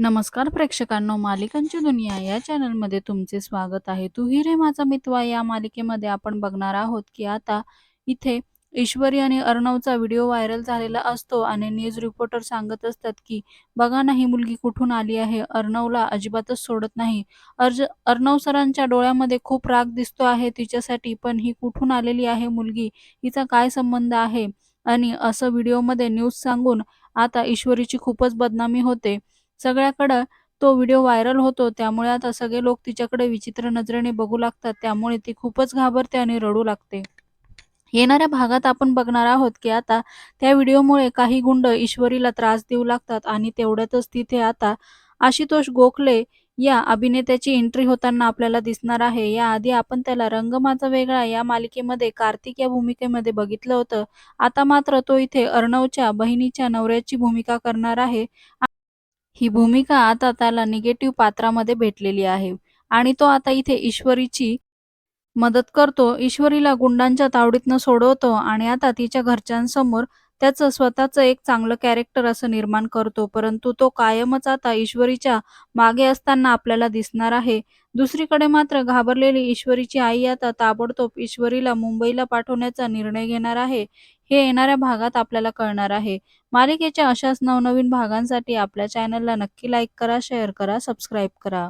नमस्कार प्रेक्षकांनो मालिकांची दुनिया या चॅनलमध्ये तुमचे स्वागत आहे. तू ही रे माझा मितवा या मालिकेमध्ये आपण बघणार आहोत की आता इथे ईश्वरी आणि अर्णवचा व्हिडिओ व्हायरल झालेला असतो आणि न्यूज रिपोर्टर सांगत असतात की बघा ना ही मुलगी कुठून आली आहे? अर्णवला अजिबातच सोडत नाही. अर्ज अर्णव सरांच्या डोळ्यामध्ये खूप राग दिसतो आहे तिच्यासाठी पण ही कुठून आलेली आहे मुलगी? हिचा काय संबंध आहे? आणि असं व्हिडिओमध्ये न्यूज सांगून आता ईश्वरीची खूपच बदनामी होते. सगळ्याकडं तो व्हिडिओ व्हायरल होतो त्यामुळे आता सगळे लोक तिच्याकडे विचित्र नजरेने बघू लागतात त्यामुळे ती खूपच घाबरते आणि रडू लागते. येणाऱ्या भागात आपण बघणार आहोत की आता त्या व्हिडिओमुळे काही गुंड ईश्वरीला त्रास देऊ लागतात आणि तेवढ्यातच तिथे आता आशुतोष गोखले या अभिनेत्याची एंट्री होताना आपल्याला दिसणार आहे. याआधी आपण त्याला रंग माझा वेगळा या मालिकेमध्ये कार्तिक या भूमिकेमध्ये बघितलं होतं. आता मात्र तो इथे अर्णवच्या बहिणीच्या नवऱ्याची भूमिका करणार आहे. ही भूमिका आता त्याला निगेटिव्ह पात्रामध्ये भेटलेली आहे. आणि तो आता इथे ईश्वरीची मदत करतो. ईश्वरीला गुंडांच्या तावडीतनं सोडवतो आणि आता तिच्या घरच्यांसमोर त्याचं स्वतःचं एक चांगलं कॅरेक्टर असं निर्माण करतो परंतु तो कायमच आता ईश्वरीच्या मागे असताना आपल्याला दिसणार आहे. दुसरीकडे मात्र घाबरलेली ईश्वरीची आई आता ताबडतोब ईश्वरीला मुंबईला पाठवण्याचा निर्णय घेणार आहे हे येणाऱ्या भागात आपल्याला कळणार आहे. मालिकेच्या अशाच नवनवीन भागांसाठी आपल्या चॅनलला नक्की लाईक करा शेअर करा सबस्क्राईब करा.